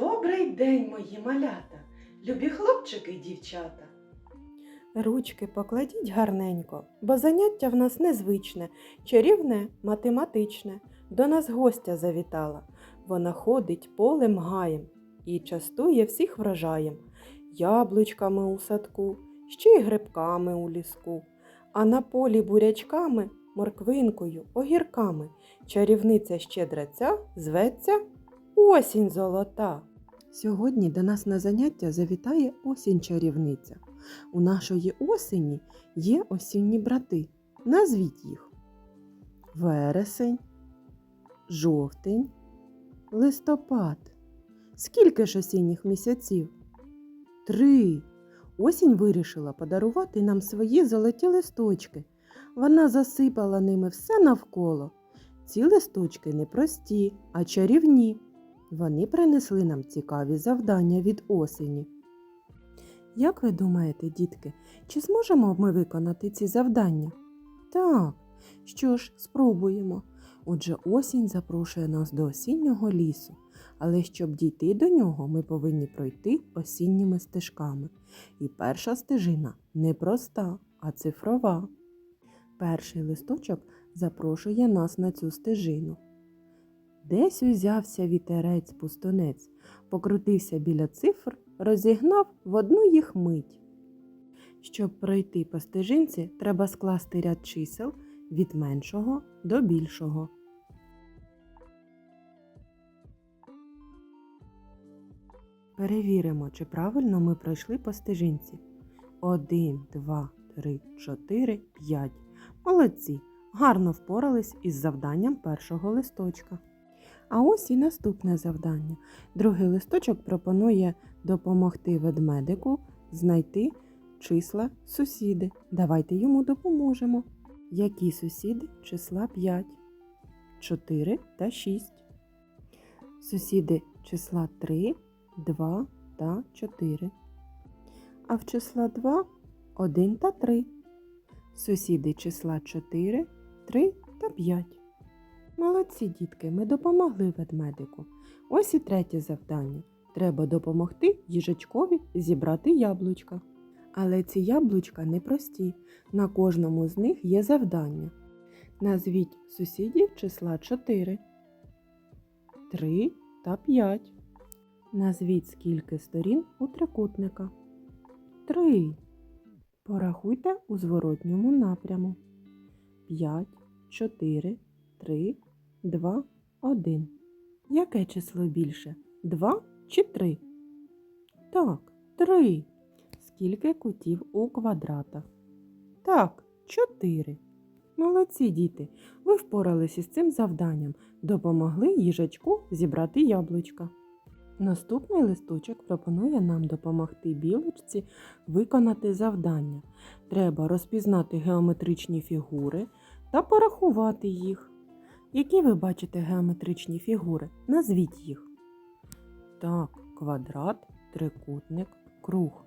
Добрий день, мої малята, любі хлопчики й дівчата. Ручки покладіть гарненько, бо заняття в нас незвичне, чарівне, математичне. До нас гостя завітала. Вона ходить полем гаєм і частує всіх врожаєм, яблучками у садку, ще й грибками у ліску, а на полі бурячками, морквинкою, огірками. Чарівниця щедраця зветься осінь золота. Сьогодні до нас на заняття завітає осінь чарівниця. У нашої осені є осінні брати. Назвіть їх вересень, жовтень, листопад. Скільки ж осінніх місяців? Три. Осінь вирішила подарувати нам свої золоті листочки. Вона засипала ними все навколо. Ці листочки не прості, а чарівні. Вони принесли нам цікаві завдання від осені. Як ви думаєте, дітки, чи зможемо ми виконати ці завдання? Так, що ж, спробуємо. Отже, осінь запрошує нас до осіннього лісу, але щоб дійти до нього, ми повинні пройти осінніми стежками. І перша стежина не проста, а цифрова. Перший листочок запрошує нас на цю стежину. Десь узявся вітерець пустунець, покрутився біля цифр, розігнав в одну їх мить. Щоб пройти по стежинці, треба скласти ряд чисел від меншого до більшого. Перевіримо, чи правильно ми пройшли по стежинці. Один, два, три, чотири, п'ять. Молодці! Гарно впорались із завданням першого листочка. А ось і наступне завдання. Другий листочок пропонує допомогти ведмедику знайти числа сусіди. Давайте йому допоможемо. Які сусіди числа 5, 4 та 6. Сусіди числа 3, 2 та 4. А в числа 2 1 та 3. Сусіди числа 4, 3 та 5. Молодці, дітки, ми допомогли ведмедику. Ось і третє завдання. Треба допомогти їжачкові зібрати яблучка. Але ці яблучка непрості. На кожному з них є завдання. Назвіть сусідів числа 4, 3 та 5. Назвіть скільки сторін у трикутника. 3. Порахуйте у зворотньому напряму. 5, 4, 3, 2, 1. Яке число більше? 2 чи 3? Так, 3. Скільки кутів у квадратах? Так, 4. Молодці діти. Ви впоралися з цим завданням. Допомогли їжачку зібрати яблучка. Наступний листочок пропонує нам допомогти білочці виконати завдання. Треба розпізнати геометричні фігури та порахувати їх. Які ви бачите геометричні фігури? Назвіть їх. Так, квадрат, трикутник, круг.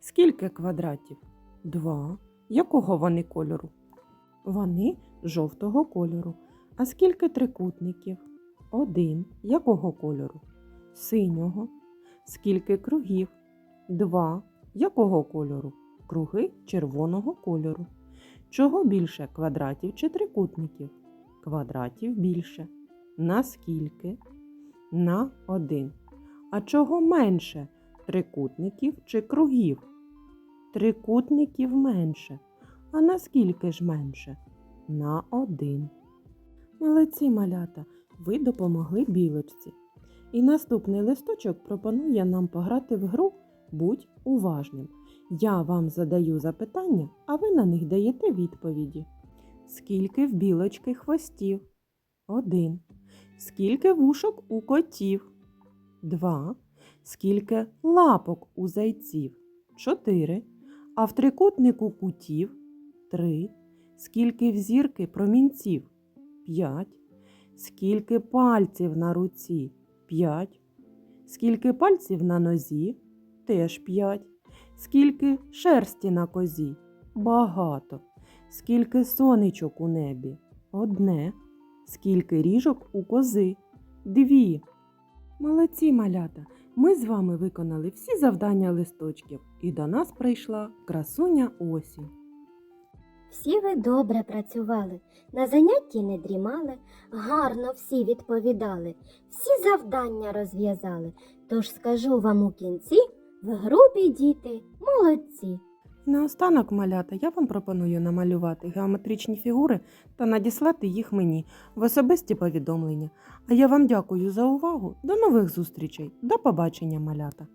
Скільки квадратів? Два. Якого вони кольору? Вони жовтого кольору. А скільки трикутників? Один. Якого кольору? Синього. Скільки кругів? Два. Якого кольору? Круги червоного кольору. Чого більше квадратів чи трикутників? Квадратів більше. На скільки? На один. А чого менше? Трикутників чи кругів? Трикутників менше. А наскільки ж менше? На один. Молодці малята, ви допомогли білочці. І наступний листочок пропонує нам пограти в гру Будь уважним. Я вам задаю запитання, а ви на них даєте відповіді. Скільки в білочки хвостів? Один. Скільки вушок у котів? Два. Скільки лапок у зайців? Чотири. А в трикутнику кутів? Три. Скільки в зірки промінців? П'ять. Скільки пальців на руці? П'ять. Скільки пальців на нозі? Теж п'ять. Скільки шерсті на козі? Багато. Скільки сонечок у небі? Одне. Скільки ріжок у кози? Дві. Молодці малята. Ми з вами виконали всі завдання листочків, і до нас прийшла красуня осінь. Всі ви добре працювали, на занятті не дрімали, гарно всі відповідали, всі завдання розв'язали. Тож скажу вам у кінці, в групі діти молодці. Наостанок, малята, я вам пропоную намалювати геометричні фігури та надіслати їх мені в особисті повідомлення. А я вам дякую за увагу. До нових зустрічей. До побачення, малята!